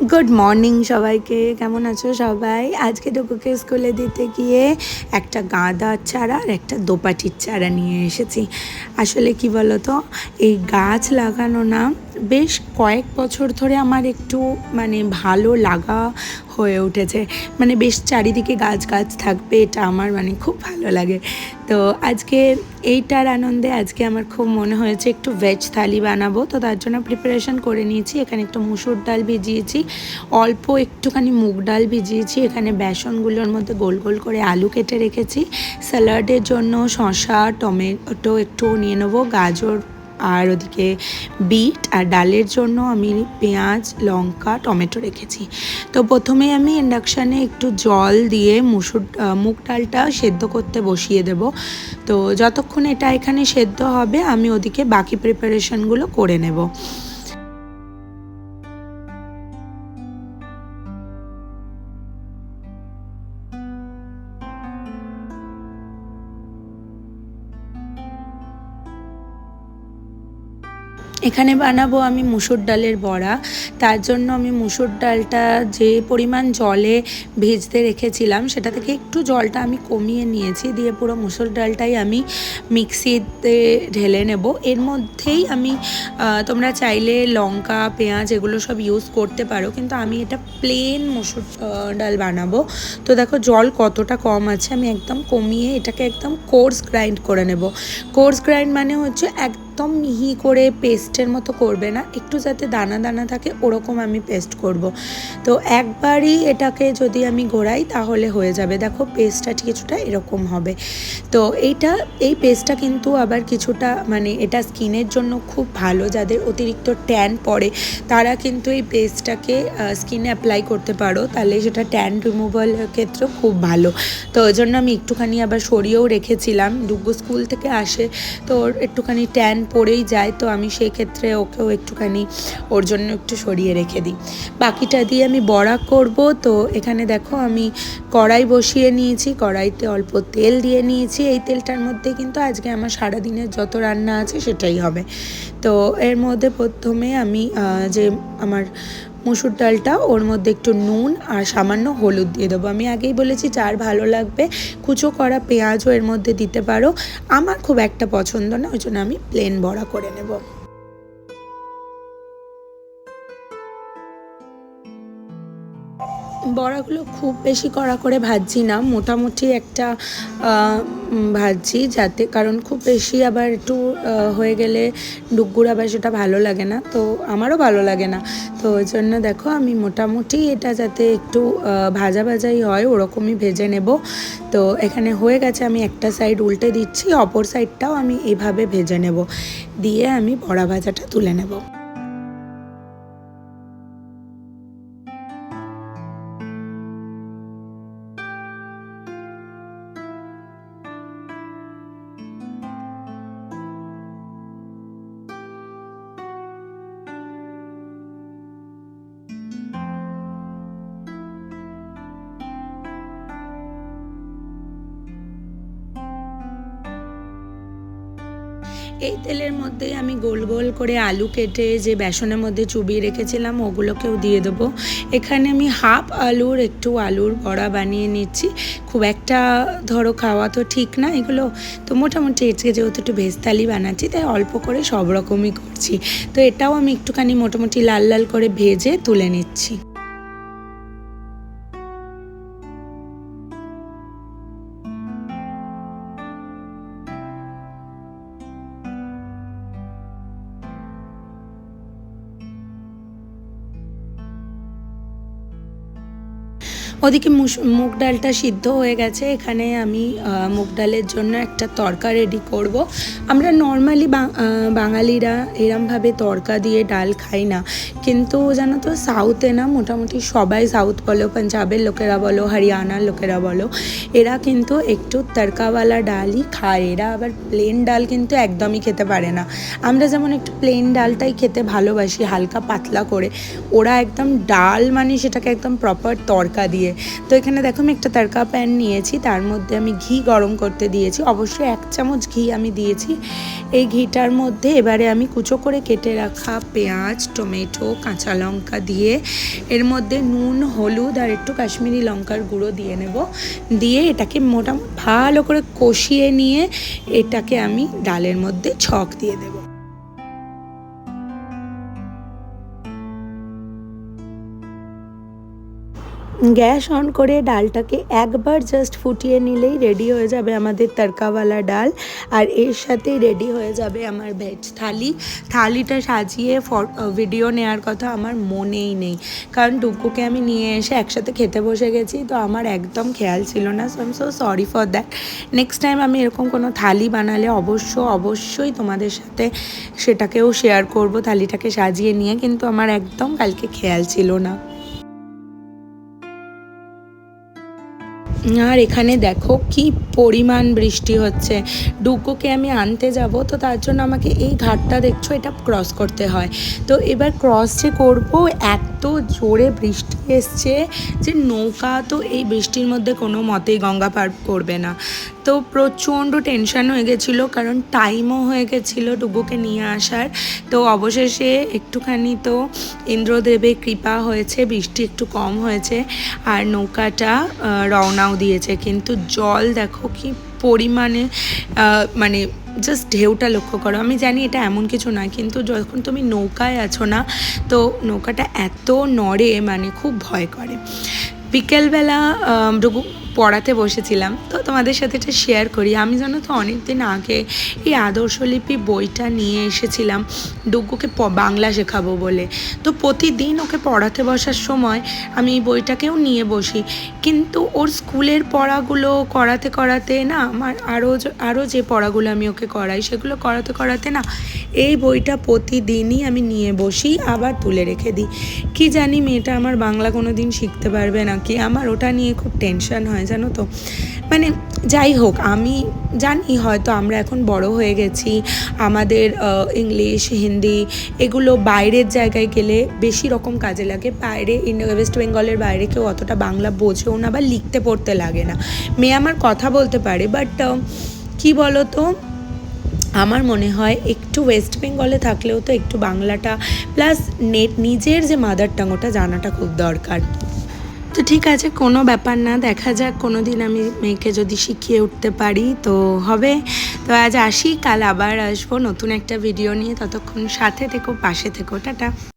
Good morning সবাইকে, কেমন আছো সবাই? আজকে ডুকুকে স্কুলে দিতে গিয়ে একটা গাঁদার চারা আর একটা দোপাটির চারা নিয়ে এসেছি। আসলে কি বলো তো এই গাছ লাগানো না, বেশ কয়েক বছর ধরে আমার একটু মানে ভালো লাগা হয়ে উঠেছে। মানে বেশ চারিদিকে গাছ গাছ থাকবে, এটা আমার মানে খুব ভালো লাগে। তো আজকে এইটার আনন্দে আজকে আমার খুব মনে হয়েছে, একটু ভেজ থালি বানাবো। তো তার জন্য প্রিপারেশন করে নিয়েছি, এখানে একটু মুসুর ডাল ভিজিয়েছি। অল্প একটুখানি মুগ ডাল ভিজিয়েছি, এখানে বেসনগুলোর মধ্যে গোল গোল করে আলু কেটে রেখেছি। স্যালাডের জন্য শসা, টমেটো একটু নিয়ে নেব, গাজর আর ওদিকে বিট, আর ডালের জন্য আমি পেঁয়াজ, লঙ্কা, টমেটো রেখেছি। তো প্রথমে আমি ইন্ডাকশানে একটু জল দিয়ে মুসুর মুগ ডালটা সেদ্ধ করতে বসিয়ে দেব। তো যতক্ষণ এটা এখানে সেদ্ধ হবে, আমি ওদিকে বাকি প্রিপারেশনগুলো করে নেব। এখানে বানাবো আমি মুসুর ডালের বড়া। তার জন্য আমি মুসুর ডালটা যে পরিমাণ জলে ভেজতে রেখেছিলাম, সেটা থেকে একটু জলটা আমি কমিয়ে নিয়েছি, দিয়ে পুরো মুসুর ডালটাই আমি মিক্সিতে ঢেলে নেব। এর মধ্যেই আমি তোমরা চাইলে লঙ্কা, পেঁয়াজ এগুলো সব ইউজ করতে পারো, কিন্তু আমি এটা প্লেন মুসুর ডাল বানাবো। তো দেখো জল কতটা কম আছে, আমি একদম কমিয়ে এটাকে একদম কোর্স গ্রাইন্ড করে নেব। কোর্স গ্রাইন্ড মানে হচ্ছে একদম মিহি করে পেস্টের মতো করবে না, একটু যাতে দানা দানা থাকে ওরকম আমি পেস্ট করব। তো একবারই এটাকে যদি আমি ঘোরাই তাহলে হয়ে যাবে। দেখো পেস্টটা কিছুটা এরকম হবে। তো এইটা, এই পেস্টটা কিন্তু আবার কিছুটা মানে এটা স্কিনের জন্য খুব ভালো, যাদের অতিরিক্ত ট্যান পড়ে তারা কিন্তু এই পেস্টটাকে স্কিনে অ্যাপ্লাই করতে পারো। তাহলে সেটা ট্যান রিমুভাল ক্ষেত্রেও খুব ভালো। তো ওই জন্য আমি একটুখানি আবার সরিয়েও রেখেছিলাম। ডুগ্গু স্কুল থেকে আসে তো ওর একটুখানি ট্যান পড়েই যায়, তো আমি সেই ক্ষেত্রে ওকেও একটুখানি ওর জন্য একটু সরিয়ে রেখে দিই। বাকিটা দিয়ে আমি বড়া করব, তো এখানে দেখো আমি কড়াই বসিয়ে নিয়েছি, কড়াইতে অল্প তেল দিয়ে নিয়েছি। এই তেলটার মধ্যে কিন্তু আজকে আমার সারাদিনের যত রান্না আছে সেটাই হবে। তো এর মধ্যে প্রথমে আমি যে আমার মুসুর ডালটা, ওর মধ্যে একটু নুন আর সামান্য হলুদ দিয়ে দেবো। আমি আগেই বলেছি চার ভালো লাগবে, কুচো করা পেঁয়াজও এর মধ্যে দিতে পারো। আমার খুব একটা পছন্দ না, ওই জন্য আমি প্লেন বড়া করে নেব। বড়াগুলো খুব বেশি কড়া করে ভাজছি না, মোটামুটি একটা ভাজছি যাতে, কারণ খুব বেশি আবার একটু হয়ে গেলে ডুগ্গুর আবার সেটা ভালো লাগে না, তো আমারও ভালো লাগে না। তো ওই জন্য দেখো আমি মোটামুটি এটা যাতে একটু ভাজা ভাজাই হয় ওরকমই ভেজে নেব। তো এখানে হয়ে গেছে আমি একটা সাইড উল্টে দিচ্ছি, অপর সাইডটাও আমি এভাবে ভেজে নেব। দিয়ে আমি বড়া ভাজাটা তুলে নেব। এই তেলের মধ্যে আমি গোল গোল করে আলু কেটে যে বেসনের মধ্যে চুবিয়ে রেখেছিলাম, ওগুলোকেও দিয়ে দেবো। এখানে আমি হাফ আলুর একটু আলুর বড়া বানিয়ে নিচ্ছি। খুব একটা ধরো খাওয়া তো ঠিক না, এগুলো তো মোটামুটি আজকে যেহেতু একটু ভেজ থালি বানাচ্ছি, তাই অল্প করে সব রকমই করছি। তো এটাও আমি একটুখানি মোটামুটি লাল লাল করে ভেজে তুলে নিচ্ছি। ওদিকে মুগ ডালটা সিদ্ধ হয়ে গেছে। এখানে আমি মুগ ডালের জন্য একটা তরকা রেডি করব। আমরা নর্মালি বাঙালিরা এরমভাবে তরকা দিয়ে ডাল খাই না। কিন্তু জানো তো সাউথে না মোটামুটি সবাই সাউথ বলো, পাঞ্জাবের লোকেরা বলো, হরিয়ানার লোকেরা বলো, এরা কিন্তু একটু তরকাওয়ালা ডালই খায়। এরা আবার প্লেন ডাল কিন্তু একদমই খেতে পারে না। আমরা যেমন একটু প্লেন ডালটাই খেতে ভালোবাসি, হালকা পাতলা করে, ওরা একদম ডাল মানে সেটাকে একদম প্রপার তরকা দিয়ে। তো এখানে দেখো আমি একটা তারকা প্যান নিয়েছি, তার মধ্যে আমি ঘি গরম করতে দিয়েছি। অবশ্যই এক চামচ ঘি আমি দিয়েছি। এই ঘিটার মধ্যে এবারে আমি কুচো করে কেটে রাখা পেঁয়াজ, টমেটো, কাঁচা লঙ্কা দিয়ে এর মধ্যে নুন, হলুদ আর একটু কাশ্মীরি লঙ্কার গুঁড়ো দিয়ে নেব। দিয়ে এটাকে মোটামুটি ভালো করে কষিয়ে নিয়ে এটাকে আমি ডালের মধ্যে ছক দিয়ে দেবো। গ্যাস অন করে ডালটাকে একবার জাস্ট ফুটিয়ে নিলেই রেডি হয়ে যাবে আমাদের তরকাওয়ালা ডাল। আর এর সাথেই রেডি হয়ে যাবে আমার ভেজ থালি। থালিটা সাজিয়ে ভিডিও নেওয়ার কথা আমার মনেই নেই। কারণ টুকুকে আমি নিয়ে এসে একসাথে খেতে বসে গেছি, তো আমার একদম খেয়াল ছিল না। So um so sorry for that next time আমি এরকম কোনো থালি বানালে অবশ্য, অবশ্যই তোমাদের সাথে সেটাকেও শেয়ার করব, থালিটাকে সাজিয়ে নিয়ে। কিন্তু আমার একদম কালকে খেয়াল ছিল না। আর এখানে দেখো কি পরিমাণ বৃষ্টি হচ্ছে। ডুকুকে আমি আনতে যাব, তো তার জন্য আমাকে এই ঘাটটা দেখছ, এটা ক্রস করতে হয়। তো এবার ক্রস যে করব এত জোরে বৃষ্টি এসছে যে নৌকা তো এই বৃষ্টির মধ্যে কোনো মতেই গঙ্গা পার করবে না। তো প্রচণ্ড টেনশন হয়ে গেছিল, কারণ টাইমও হয়ে গেছিল ডুগুকে নিয়ে আসার। তো অবশেষে একটুখানি তো ইন্দ্রদেবের কৃপা হয়েছে, বৃষ্টি একটু কম হয়েছে, আর নৌকাটা রওনাও দিয়েছে। কিন্তু জল দেখো কি পরিমাণে মানে জাস্ট ঢেউটা লক্ষ্য করো। আমি জানি এটা এমন কিছু না, কিন্তু যখন তুমি নৌকায় আছো না, তো নৌকাটা এত নড়ে মানে খুব ভয় করে। বিকেলবেলা পড়াতে বসেছিলাম। তো তোমাদের সাথে এটা শেয়ার করি। আমি জানো তো অনেক দিন আগে এই আদর্শলিপি বইটা নিয়ে এসেছিলাম। ডুগ্গুকে বাংলা শেখাবো বলে। তো প্রতিদিন ওকে পড়াতে বসার সময় আমি এই বইটাকেও নিয়ে বসি। কিন্তু ওর স্কুলের পড়াগুলো করাতে করাতে না আমার আরও আরও যে পড়াগুলো আমি ওকে করাই সেগুলো করাতে করাতে না এই বইটা প্রতিদিনই আমি নিয়ে বসি, আবার তুলে রেখে দিই। কি জানি মেয়েটা আমার বাংলা কোনো দিন শিখতে পারবে নাকি? আমার ওটা নিয়ে খুব টেনশন হয়। জানো তো? মানে যাই হোক, আমি জানি হয়তো আমরা এখন বড় হয়ে গেছি, আমাদের ইংলিশ, হিন্দি এগুলো বাইরের জায়গায় গেলে বেশি রকম কাজে লাগে। বাইরে ওয়েস্ট বেঙ্গলের বাইরে কেউ অতটা বাংলা বোঝেও না বা লিখতে, পড়তে লাগে না। মেয়ে আমার কথা বলতে পারে বাট কি বলো তো আমার মনে হয় একটু ওয়েস্ট বেঙ্গলে থাকলেও তো একটু বাংলাটা, প্লাস নেট নিজের যে মাদার টাং ওটা জানাটা খুব দরকার। তো ঠিক আছে, কোনো ব্যাপার না। দেখা যাক কোনো দিন আমি মেয়েকে যদি শিখিয়ে উঠতে পারি তো হবে। তো আজ আসি, কাল আবার আসব নতুন একটা ভিডিও নিয়ে। ততক্ষণ সাথে থেকো, পাশে থেকো, টাটা।